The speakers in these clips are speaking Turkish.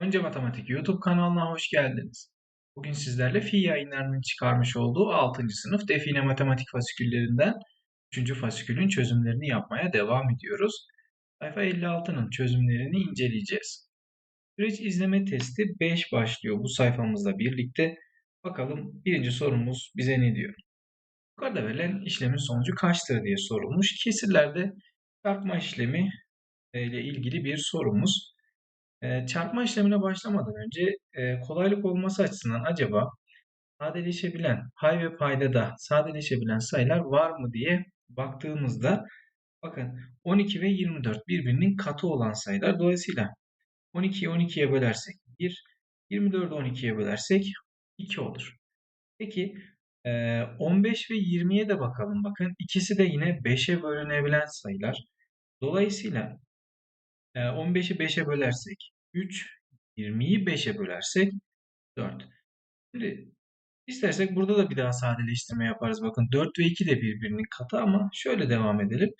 Önce Matematik YouTube kanalına hoş geldiniz. Bugün sizlerle Fi yayınlarının çıkarmış olduğu 6. sınıf define matematik fasiküllerinden 3. fasikülün çözümlerini yapmaya devam ediyoruz. Sayfa 56'nın çözümlerini inceleyeceğiz. Süreç izleme testi 5 başlıyor bu sayfamızla birlikte. Bakalım birinci sorumuz bize ne diyor? Yukarıda verilen işlemin sonucu kaçtır diye sorulmuş. Kesirlerde çarpma işlemi ile ilgili bir sorumuz. Eee, çarpma işlemine başlamadan önce eee, kolaylık olması açısından acaba sadeleşebilen pay ve paydada sadeleşebilen sayılar var mı diye baktığımızda bakın 12 ve 24 birbirinin katı olan sayılar. Dolayısıyla 12'yi 12'ye bölersek 1, 24'ü 12'ye bölersek 2 olur. Peki eee, 15 ve 20'ye de bakalım. Bakın ikisi de yine 5'e bölünebilen sayılar. Dolayısıyla 15'i 5'e bölersek 3, 20'yi 5'e bölersek 4. Şimdi istersek burada da bir daha sadeleştirme yaparız. Bakın 4 ve 2 de birbirinin katı ama şöyle devam edelim.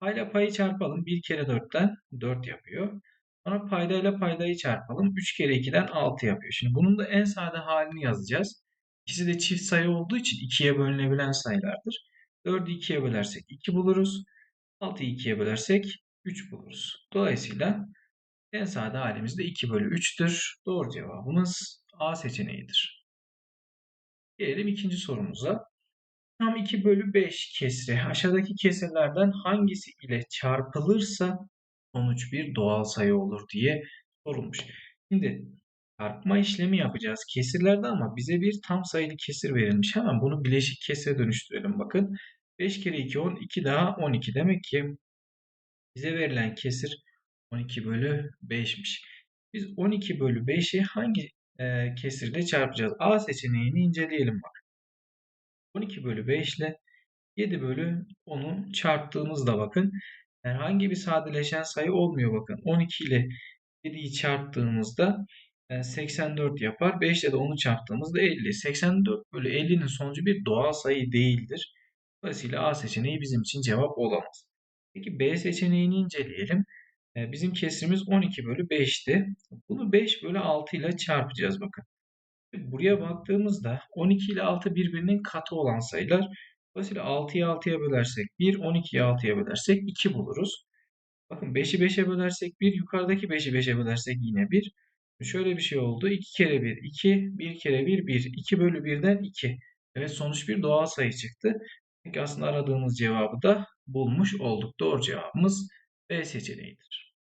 Payla payı çarpalım. 1 kere 4'ten 4 yapıyor. Sonra paydayla paydayı çarpalım. 3 kere 2'den 6 yapıyor. Şimdi bunun da en sade halini yazacağız. İkisi de çift sayı olduğu için 2'ye bölünebilen sayılardır. 4'ü 2'ye bölersek 2 buluruz. 6'yı 2'ye bölersek 3 buluruz. Dolayısıyla en sade halimiz de 2 bölü 3'tür. Doğru cevabımız A seçeneğidir. Gelelim ikinci sorumuza. Tam 2 bölü 5 kesri aşağıdaki kesirlerden hangisi ile çarpılırsa sonuç bir doğal sayı olur diye sorulmuş. Şimdi çarpma işlemi yapacağız kesirlerde ama bize bir tam sayılı kesir verilmiş. Hemen bunu bileşik kesire dönüştürelim. Bakın 5 kere 2 10, 2 daha 12. Demek ki bize verilen kesir 12 bölü 5'miş. Biz 12 bölü 5'i hangi e, kesirle çarpacağız? A seçeneğini inceleyelim bak. 12 bölü 5 ile 7 bölü 10'u çarptığımızda bakın herhangi bir sadeleşen sayı olmuyor bakın. 12 ile 7'yi çarptığımızda 84 yapar. 5 ile de 10'u çarptığımızda 50. 84 bölü 50'nin sonucu bir doğal sayı değildir. Dolayısıyla A seçeneği bizim için cevap olamaz. Peki B seçeneğini inceleyelim. Bizim kesrimiz 12 bölü 5'ti. Bunu 5 bölü 6 ile çarpacağız bakın. Buraya baktığımızda 12 ile 6 birbirinin katı olan sayılar. Dolayısıyla 6'yı 6'ya bölersek 1, 12'yi 6'ya bölersek 2 buluruz. Bakın 5'i 5'e bölersek 1, yukarıdaki 5'i 5'e bölersek yine 1. Şöyle bir şey oldu. 2 kere 1, 2, 1 kere 1, 1. 2 bölü 1'den 2. Evet sonuç bir doğal sayı çıktı. Peki aslında aradığımız cevabı da bulmuş olduk. Doğru cevabımız B seçeneğidir.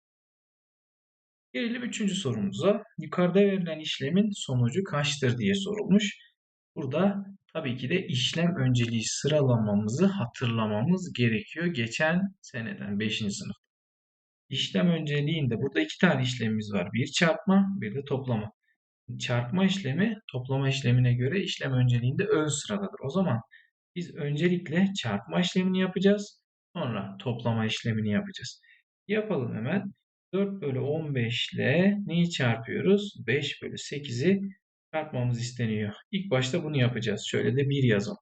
Gelelim üçüncü sorumuza. Yukarıda verilen işlemin sonucu kaçtır diye sorulmuş. Burada tabii ki de işlem önceliği sıralamamızı hatırlamamız gerekiyor. Geçen seneden 5. sınıf. İşlem önceliğinde burada iki tane işlemimiz var. Bir çarpma, bir de toplama. Çarpma işlemi toplama işlemine göre işlem önceliğinde ön sıradadır. O zaman biz öncelikle çarpma işlemini yapacağız. Sonra toplama işlemini yapacağız. Yapalım hemen. 4 bölü 15 ile neyi çarpıyoruz? 5 bölü 8'i çarpmamız isteniyor. İlk başta bunu yapacağız. Şöyle de 1 yazalım.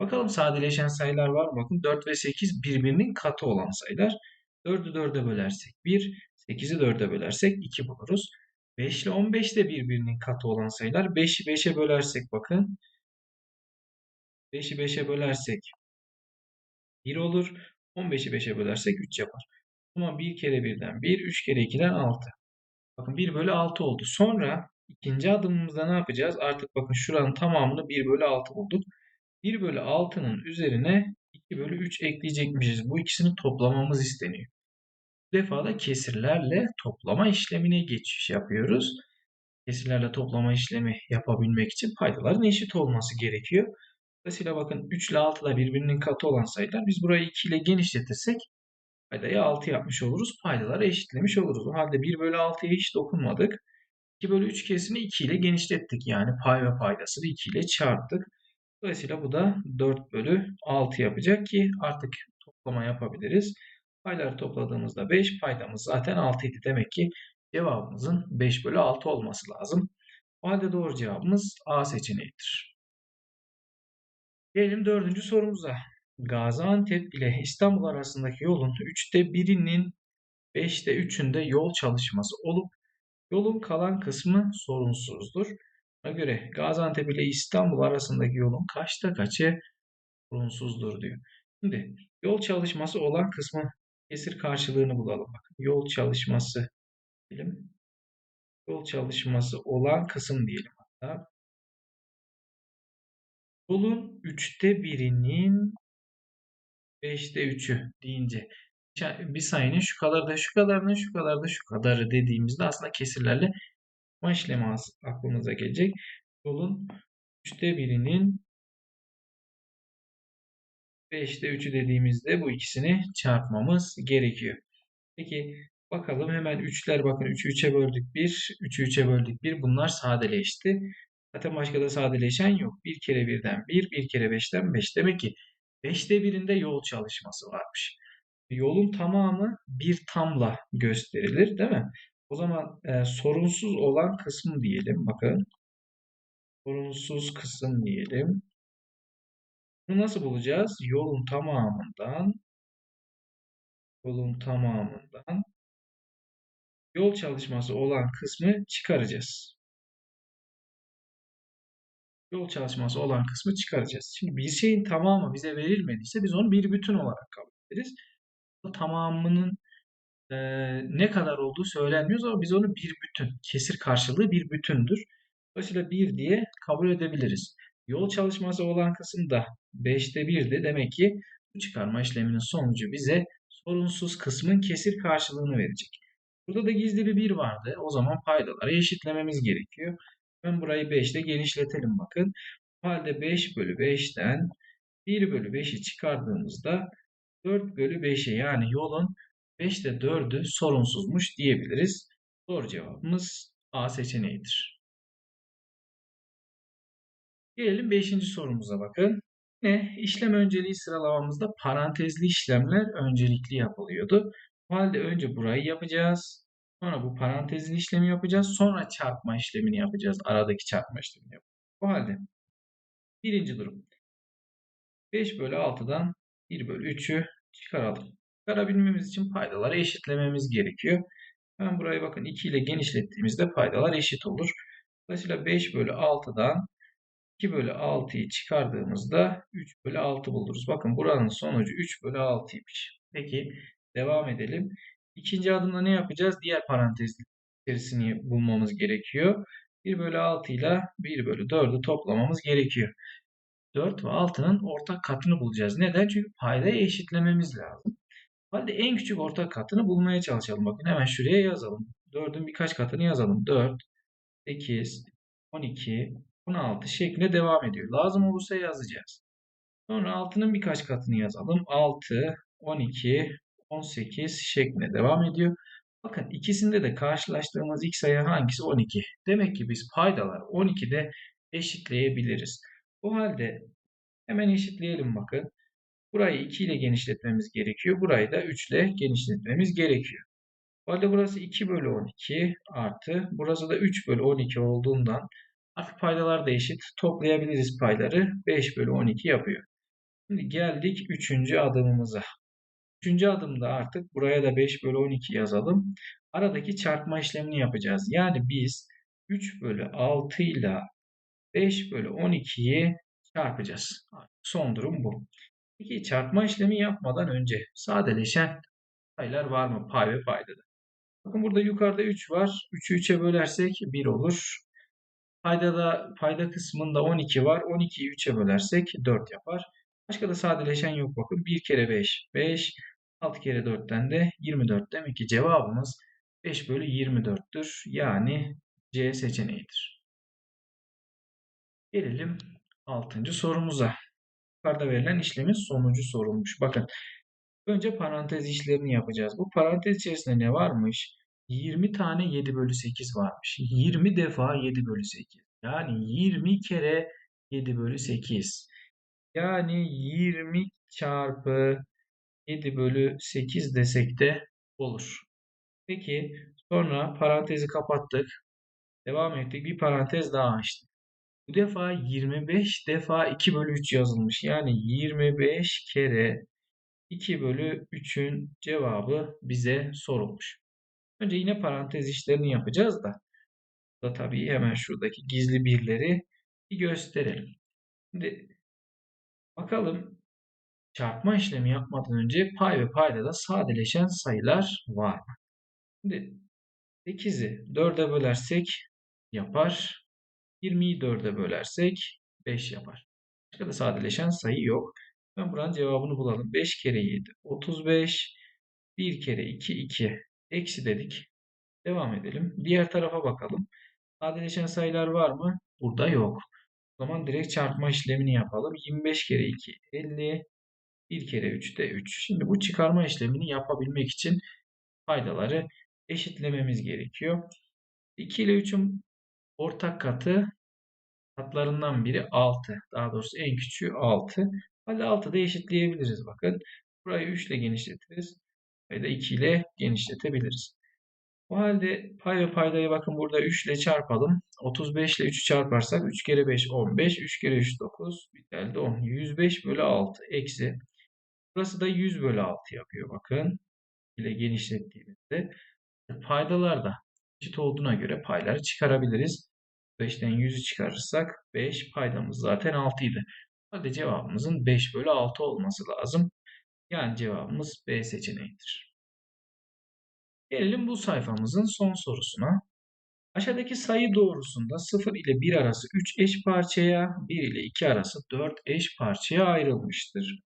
Bakalım sadeleşen sayılar var mı? Bakın 4 ve 8 birbirinin katı olan sayılar. 4'ü 4'e bölersek 1, 8'i 4'e bölersek 2 buluruz. 5 ile 15 de birbirinin katı olan sayılar. 5'i 5'e bölersek bakın. 5'i 5'e bölersek 1 olur. 15'i 5'e bölersek 3 yapar. Ama 1 kere 1'den 1, 3 kere 2'den 6. Bakın 1 bölü 6 oldu. Sonra ikinci adımımızda ne yapacağız? Artık bakın şuranın tamamını 1 bölü 6 bulduk. 1 bölü 6'nın üzerine 2 bölü 3 ekleyecekmişiz. Bu ikisini toplamamız isteniyor. Bu defa da kesirlerle toplama işlemine geçiş yapıyoruz. Kesirlerle toplama işlemi yapabilmek için paydaların eşit olması gerekiyor. Dolayısıyla bakın 3 ile 6 da birbirinin katı olan sayılar. Biz burayı 2 ile genişletirsek paydayı 6 yapmış oluruz. Paydaları eşitlemiş oluruz. O halde 1 bölü 6'ya hiç dokunmadık. 2 bölü 3 kesini 2 ile genişlettik. Yani pay ve paydasını 2 ile çarptık. Dolayısıyla bu da 4 bölü 6 yapacak ki artık toplama yapabiliriz. Payları topladığımızda 5, paydamız zaten 6 idi. Demek ki cevabımızın 5 bölü 6 olması lazım. O halde doğru cevabımız A seçeneğidir. Gelelim dördüncü sorumuza. Gaziantep ile İstanbul arasındaki yolun 3'te birinin 5'te 3'ünde yol çalışması olup Yolun kalan kısmı sorunsuzdur. Buna göre Gaziantep ile İstanbul arasındaki yolun kaçta kaçı sorunsuzdur diyor. Şimdi yol çalışması olan kısmı kesir karşılığını bulalım. Bakın yol çalışması diyelim. Yol çalışması olan kısım diyelim hatta. Yolun üçte birinin beşte üçü deyince bir sayının şu kadar da şu kadarının şu kadar da şu kadarı dediğimizde aslında kesirlerle işlemi aklımıza gelecek. Yolun üçte birinin beşte üçü dediğimizde bu ikisini çarpmamız gerekiyor. Peki bakalım hemen üçler bakın 3'ü 3'e böldük 1, 3'ü 3'e böldük 1 bunlar sadeleşti. Zaten başka da sadeleşen yok. 1 kere 1'den 1, 1 kere 5'ten 5. Demek ki 5'te birinde yol çalışması varmış. Yolun tamamı bir tamla gösterilir değil mi? O zaman e, sorunsuz olan kısım diyelim. Bakın. Sorunsuz kısım diyelim. Bunu nasıl bulacağız? Yolun tamamından yolun tamamından yol çalışması olan kısmı çıkaracağız. Yol çalışması olan kısmı çıkaracağız. Şimdi bir şeyin tamamı bize verilmediyse biz onu bir bütün olarak kabul ederiz. Bu tamamının e, ne kadar olduğu söylenmiyor ama biz onu bir bütün, kesir karşılığı bir bütündür. Dolayısıyla bir diye kabul edebiliriz. Yol çalışması olan kısım da 5'te 1'di. Demek ki bu çıkarma işleminin sonucu bize sorunsuz kısmın kesir karşılığını verecek. Burada da gizli bir 1 vardı. O zaman paydaları eşitlememiz gerekiyor. Ben burayı 5 ile genişletelim bakın. O halde 5 bölü 5'ten 1 bölü 5'i çıkardığımızda 4 bölü 5'e yani yolun 5'te 4'ü sorunsuzmuş diyebiliriz. Doğru cevabımız A seçeneğidir. Gelelim 5. sorumuza bakın. Ne? İşlem önceliği sıralamamızda parantezli işlemler öncelikli yapılıyordu. O halde önce burayı yapacağız. Sonra bu parantezli işlemi yapacağız. Sonra çarpma işlemini yapacağız. Aradaki çarpma işlemini yapacağız. O halde birinci durum. 5 bölü 6'dan 1 bölü 3'ü çıkaralım. Çıkarabilmemiz için paydaları eşitlememiz gerekiyor. Ben burayı bakın 2 ile genişlettiğimizde paydalar eşit olur. Dolayısıyla 5 bölü 6'dan 2 bölü 6'yı çıkardığımızda 3 bölü 6 buluruz. Bakın buranın sonucu 3 bölü 6'ymış. Peki devam edelim. İkinci adımda ne yapacağız? Diğer parantez içerisini bulmamız gerekiyor. 1 bölü 6 ile 1 bölü 4'ü toplamamız gerekiyor. 4 ve 6'nın ortak katını bulacağız. Neden? Çünkü paydayı eşitlememiz lazım. Hadi en küçük ortak katını bulmaya çalışalım. Bakın hemen şuraya yazalım. 4'ün birkaç katını yazalım. 4, 8, 12, 16 şeklinde devam ediyor. Lazım olursa yazacağız. Sonra 6'nın birkaç katını yazalım. 6, 12, 18 şeklinde devam ediyor. Bakın ikisinde de karşılaştığımız ilk sayı hangisi? 12. Demek ki biz paydalar 12'de eşitleyebiliriz. O halde hemen eşitleyelim bakın. Burayı 2 ile genişletmemiz gerekiyor. Burayı da 3 ile genişletmemiz gerekiyor. O halde burası 2 bölü 12 artı burası da 3 bölü 12 olduğundan artık paydalar da eşit. Toplayabiliriz payları. 5 bölü 12 yapıyor. Şimdi geldik 3. adımımıza. 3. adımda artık buraya da 5 bölü 12 yazalım. Aradaki çarpma işlemini yapacağız. Yani biz 3 bölü 6 ile 5 bölü 12'yi çarpacağız. Son durum bu. Peki çarpma işlemi yapmadan önce sadeleşen sayılar var mı? Pay ve paydada. Bakın burada yukarıda 3 var. 3'ü 3'e bölersek 1 olur. Paydada, payda kısmında 12 var. 12'yi 3'e bölersek 4 yapar. Başka da sadeleşen yok bakın. 1 kere 5, 5. 6 kere 4'ten de 24. Demek ki cevabımız 5 bölü 24'tür. Yani C seçeneğidir. Gelelim 6. sorumuza. Yukarıda verilen işlemin sonucu sorulmuş. Bakın önce parantez işlemini yapacağız. Bu parantez içerisinde ne varmış? 20 tane 7 bölü 8 varmış. 20 defa 7 bölü 8. Yani 20 kere 7 bölü 8. Yani 20 çarpı 7 bölü 8 desek de olur. Peki sonra parantezi kapattık. Devam ettik. Bir parantez daha açtık. Bu defa 25 defa 2 bölü 3 yazılmış. Yani 25 kere 2 bölü 3'ün cevabı bize sorulmuş. Önce yine parantez işlerini yapacağız da. Da tabii hemen şuradaki gizli birleri bir gösterelim. Şimdi bakalım çarpma işlemi yapmadan önce pay ve payda da sadeleşen sayılar var mı? Şimdi 8'i 4'e bölersek yapar. 20'yi 4'e bölersek 5 yapar. Başka da sadeleşen sayı yok. Ben buranın cevabını bulalım. 5 kere 7 35. 1 kere 2 2. Eksi dedik. Devam edelim. Diğer tarafa bakalım. Sadeleşen sayılar var mı? Burada yok. O zaman direkt çarpma işlemini yapalım. 25 kere 2 50. 1 kere 3 de 3. Şimdi bu çıkarma işlemini yapabilmek için paydaları eşitlememiz gerekiyor. 2 ile 3'ün ortak katı katlarından biri 6. Daha doğrusu en küçüğü 6. Hadi 6 da eşitleyebiliriz bakın. Burayı 3 ile genişletiriz. Burayı da 2 ile genişletebiliriz. O halde pay ve paydayı bakın burada 3 ile çarpalım. 35 ile 3'ü çarparsak 3 kere 5 15. 3 kere 3 9. Bir tane 10. 105 bölü 6 eksi. Burası da 100 bölü 6 yapıyor bakın. ile genişlettiğimizde. Paydalar da eşit olduğuna göre payları çıkarabiliriz. 5'ten 100'ü çıkarırsak 5 paydamız zaten 6 idi. Hadi cevabımızın 5 bölü 6 olması lazım. Yani cevabımız B seçeneğidir. Gelelim bu sayfamızın son sorusuna. Aşağıdaki sayı doğrusunda 0 ile 1 arası 3 eş parçaya, 1 ile 2 arası 4 eş parçaya ayrılmıştır.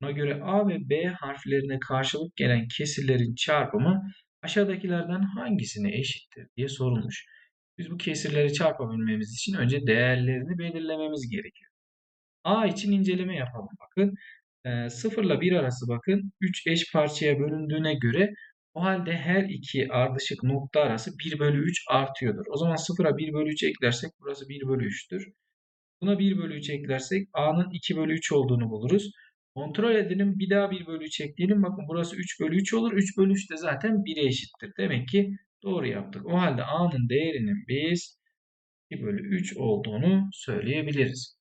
Buna göre A ve B harflerine karşılık gelen kesirlerin çarpımı aşağıdakilerden hangisine eşittir diye sorulmuş. Biz bu kesirleri çarpabilmemiz için önce değerlerini belirlememiz gerekiyor. A için inceleme yapalım. Bakın 0 ile 1 arası bakın 3 eş parçaya bölündüğüne göre o halde her iki ardışık nokta arası 1 bölü 3 artıyordur. O zaman 0'a 1 bölü 3 eklersek burası 1 bölü 3'tür. Buna 1 bölü 3 eklersek A'nın 2 bölü 3 olduğunu buluruz. Kontrol edelim. Bir daha 1 bölü 3 ekleyelim. Bakın burası 3 bölü 3 olur. 3 bölü 3 de zaten 1'e eşittir. Demek ki doğru yaptık. O halde A'nın değerinin biz 2 bölü 3 olduğunu söyleyebiliriz.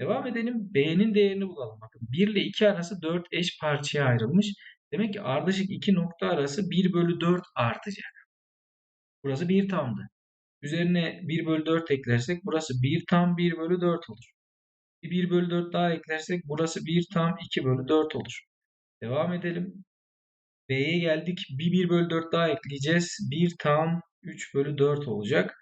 Devam edelim. B'nin değerini bulalım. Bakın 1 ile 2 arası 4 eş parçaya ayrılmış. Demek ki ardışık iki nokta arası 1 bölü 4 artacak. Burası 1 tamdı. Üzerine 1 bölü 4 eklersek burası 1 tam 1 bölü 4 olur. 1 bölü 4 daha eklersek burası 1 tam 2 bölü 4 olur. Devam edelim. B'ye geldik. Bir 1 bölü 4 daha ekleyeceğiz. 1 tam 3 bölü 4 olacak.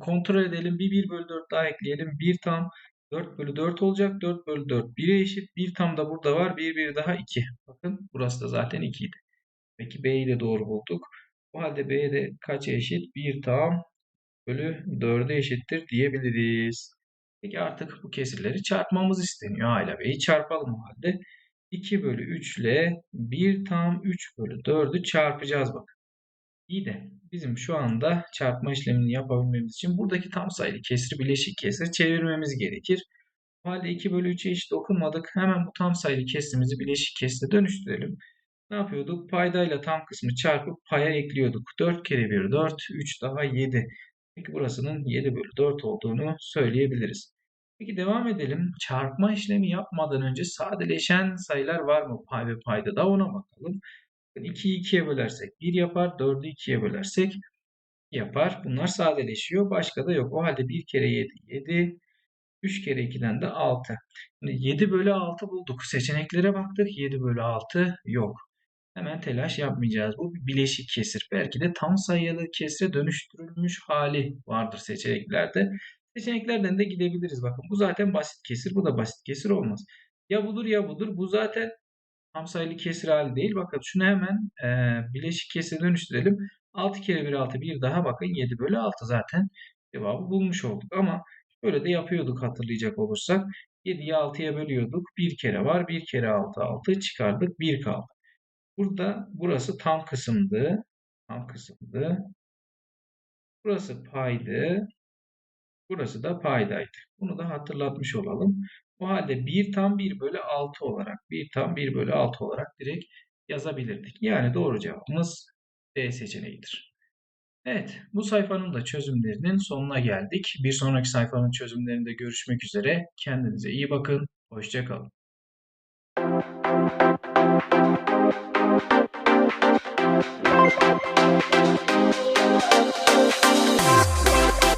Kontrol edelim. Bir 1 bölü 4 daha ekleyelim. 1 tam 4 bölü 4 olacak. 4 bölü 4 1'e eşit. 1 tam da burada var. 1 1 daha 2. Bakın burası da zaten 2 idi. Peki B'yi de doğru bulduk. O halde B'ye de kaça eşit? 1 tam bölü 4'e eşittir diyebiliriz. Peki artık bu kesirleri çarpmamız isteniyor. A ile B'yi çarpalım o halde. 2 bölü 3 ile 1 tam 3 bölü 4'ü çarpacağız bak. İyi de bizim şu anda çarpma işlemini yapabilmemiz için buradaki tam sayılı kesri bileşik kesir çevirmemiz gerekir. O halde 2 bölü 3'e hiç dokunmadık. Hemen bu tam sayılı kesrimizi bileşik kesre dönüştürelim. Ne yapıyorduk? Paydayla tam kısmı çarpıp paya ekliyorduk. 4 kere 1 4, 3 daha 7. Peki burasının 7 bölü 4 olduğunu söyleyebiliriz. Peki devam edelim. Çarpma işlemi yapmadan önce sadeleşen sayılar var mı pay ve payda da ona bakalım. 2'yi 2'ye bölersek 1 yapar. 4'ü 2'ye bölersek yapar. Bunlar sadeleşiyor. Başka da yok. O halde 1 kere 7 7. 3 kere 2'den de 6. Şimdi 7 bölü 6 bulduk. Seçeneklere baktık. 7 bölü 6 yok. Hemen telaş yapmayacağız. Bu bir bileşik kesir. Belki de tam sayılı kesre dönüştürülmüş hali vardır seçeneklerde. Seçeneklerden de gidebiliriz. Bakın bu zaten basit kesir. Bu da basit kesir olmaz. Ya budur ya budur. Bu zaten tam sayılı kesir hali değil. Bakın şunu hemen e, bileşik kesire dönüştürelim. 6 kere 1 6 bir daha bakın 7 bölü 6 zaten cevabı bulmuş olduk. Ama böyle de yapıyorduk hatırlayacak olursak. 7'yi 6'ya bölüyorduk. Bir kere var. Bir kere 6 6 çıkardık. 1 kaldı. Burada burası tam kısımdı. Tam kısımdı. Burası paydı. Burası da paydaydı. Bunu da hatırlatmış olalım. O halde 1 tam 1 bölü 6 olarak 1 tam 1 bölü 6 olarak direkt yazabilirdik. Yani doğru cevabımız D seçeneğidir. Evet bu sayfanın da çözümlerinin sonuna geldik. Bir sonraki sayfanın çözümlerinde görüşmek üzere. Kendinize iyi bakın. Hoşçakalın. Thank you.